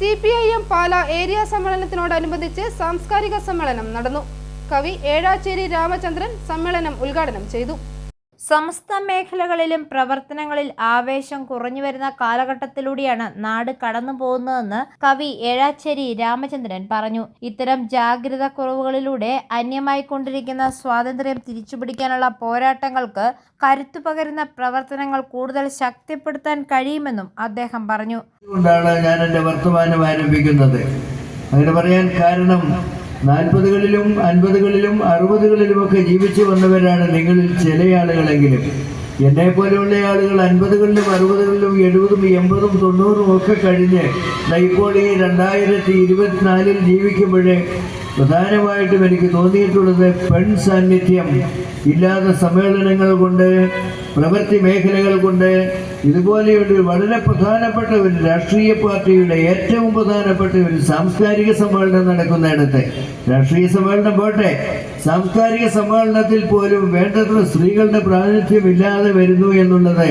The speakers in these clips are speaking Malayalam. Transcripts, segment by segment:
C P I M Pala area സമ്മേളനത്തിനോടനുബന്ധിച്ച് സാംസ്കാരിക സമ്മേളനം നടന്നു. കവി ഏഴാച്ചേരി രാമചന്ദ്രൻ സമ്മേളനം ഉദ്ഘാടനം ചെയ്തു. സമസ്ത മേഖലകളിലും പ്രവർത്തനങ്ങളിൽ ആവേശം കുറഞ്ഞു വരുന്ന കാലഘട്ടത്തിലൂടെയാണ് നാട് കടന്നു പോകുന്നതെന്ന് കവി ഏഴാച്ചേരി രാമചന്ദ്രൻ പറഞ്ഞു. ഇത്തരം ജാഗ്രത കുറവുകളിലൂടെ അന്യമായിക്കൊണ്ടിരിക്കുന്ന സ്വാതന്ത്ര്യം തിരിച്ചുപിടിക്കാനുള്ള പോരാട്ടങ്ങൾക്ക് കരുത്തു പകരുന്ന പ്രവർത്തനങ്ങൾ കൂടുതൽ ശക്തിപ്പെടുത്താൻ കഴിയുമെന്നും അദ്ദേഹം പറഞ്ഞു. ഞാൻ എന്റെ വർത്തമാനം ആരംഭിക്കുന്നത്. അങ്ങനെ പറയാൻ കാരണം നാൽപ്പതുകളിലും അൻപതുകളിലും അറുപതുകളിലുമൊക്കെ ജീവിച്ചു വന്നവരാണ് നിങ്ങളിൽ ചില ആളുകളെങ്കിലും. എന്നെ പോലെയുള്ള ആളുകൾ അൻപതുകളിലും അറുപതുകളിലും എഴുപതും എൺപതും തൊണ്ണൂറും ഒക്കെ കഴിഞ്ഞ് ഇപ്പോൾ ഈ രണ്ടായിരത്തി ഇരുപത്തിനാലിൽ ജീവിക്കുമ്പോഴേ പ്രധാനമായിട്ടും എനിക്ക് തോന്നിയിട്ടുള്ളത് പെൺ സാന്നിധ്യം. ഇല്ലാത്ത സമ്മേളനങ്ങൾ കൊണ്ട് പ്രവൃത്തി മേഖലകൾ കൊണ്ട് ഇതുപോലെയുള്ള വളരെ പ്രധാനപ്പെട്ട ഒരു രാഷ്ട്രീയ പാർട്ടിയുടെ ഏറ്റവും പ്രധാനപ്പെട്ട ഒരു സാംസ്കാരിക സമ്മേളനം നടക്കുന്നിടത്ത്. രാഷ്ട്രീയ സമ്മേളനം പോട്ടെ. സാംസ്കാരിക സമ്മേളനത്തിൽ പോലും വേണ്ടത്ര സ്ത്രീകളുടെ പ്രാതിനിധ്യം ഇല്ലാതെ വരുന്നു എന്നുള്ളത്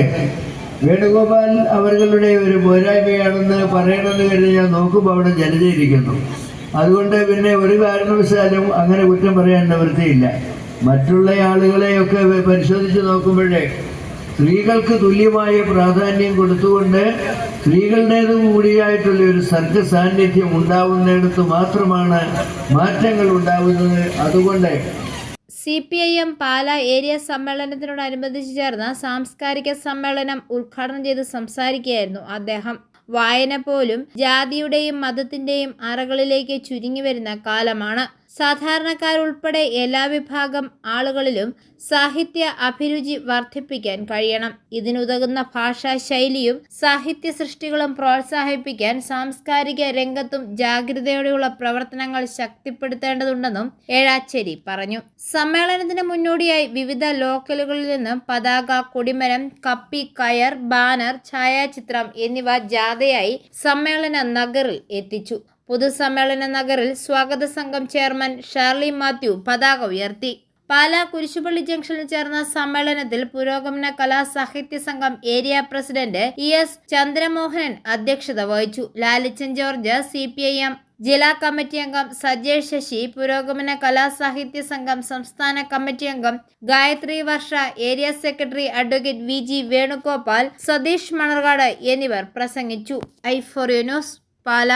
വേണുഗോപാൽ അവരുടെ ഒരു പോരായ്മയാണെന്ന് പറയണമെന്ന് കഴിഞ്ഞാൽ ഞാൻ നോക്കുമ്പോൾ അവിടെ ജനജയിരിക്കുന്നു അതുകൊണ്ട് പിന്നെ ഒരു കാരണവശാലും അങ്ങനെ കുറ്റം പറയാൻ നിവൃത്തിയില്ല മറ്റുള്ള ആളുകളെയൊക്കെ പരിശോധിച്ച് നോക്കുമ്പോഴേ സ്ത്രീകൾക്ക് തുല്യമായ പ്രാധാന്യം കൊടുത്തുകൊണ്ട് സ്ത്രീകളുടേത് കൂടിയായിട്ടുള്ള ഒരു സർഗ സാന്നിധ്യം ഉണ്ടാവുന്നിടത്ത് മാത്രമാണ് മാറ്റങ്ങൾ ഉണ്ടാവുന്നത്. അതുകൊണ്ട് C P I M Pala area സമ്മേളനത്തിനോടനുബന്ധിച്ച് ചേർന്ന സാംസ്കാരിക സമ്മേളനം ഉദ്ഘാടനം ചെയ്ത് സംസാരിക്കുകയായിരുന്നു അദ്ദേഹം. വായന പോലും ജാതിയുടെയും മതത്തിന്റെയും അറകളിലേക്ക് ചുരുങ്ങി വരുന്ന കാലമാണ്. സാധാരണക്കാരുൾപ്പെടെ എല്ലാ വിഭാഗം ആളുകളിലും സാഹിത്യ അഭിരുചി വർദ്ധിപ്പിക്കാൻ കഴിയണം. ഇതിനുതകുന്ന ഭാഷാ ശൈലിയും സാഹിത്യ സൃഷ്ടികളും പ്രോത്സാഹിപ്പിക്കാൻ സാംസ്കാരിക രംഗത്തും ജാഗ്രതയോടെയുള്ള പ്രവർത്തനങ്ങൾ ശക്തിപ്പെടുത്തേണ്ടതുണ്ടെന്നും ഏഴാച്ചേരി പറഞ്ഞു. സമ്മേളനത്തിന് മുന്നോടിയായി വിവിധ ലോക്കലുകളിൽ നിന്ന് പതാക കൊടിമരം കപ്പി കയർ ബാനർ ഛായാചിത്രം എന്നിവ ജാഥയായി സമ്മേളന നഗറിൽ എത്തിച്ചു. പൊതുസമ്മേളന നഗറിൽ സ്വാഗത സംഘം ചെയർമാൻ ഷാർലി മാത്യു പതാക ഉയർത്തി. പാലാ കുരിശുപള്ളി ജംഗ്ഷനിൽ ചേർന്ന സമ്മേളനത്തിൽ പുരോഗമന കലാ സാഹിത്യ സംഘം area president E S Chandramohanan അധ്യക്ഷത വഹിച്ചു. Lalichan George C P I M ജില്ലാ കമ്മിറ്റി അംഗം സജേഷ് ശശി പുരോഗമന കലാ സാഹിത്യ സംഘം സംസ്ഥാന കമ്മിറ്റി അംഗം Gayathri Varsha area secretary advocate V G Venugopal Satheesh Manarcad എന്നിവർ പ്രസംഗിച്ചു. I four news Pala.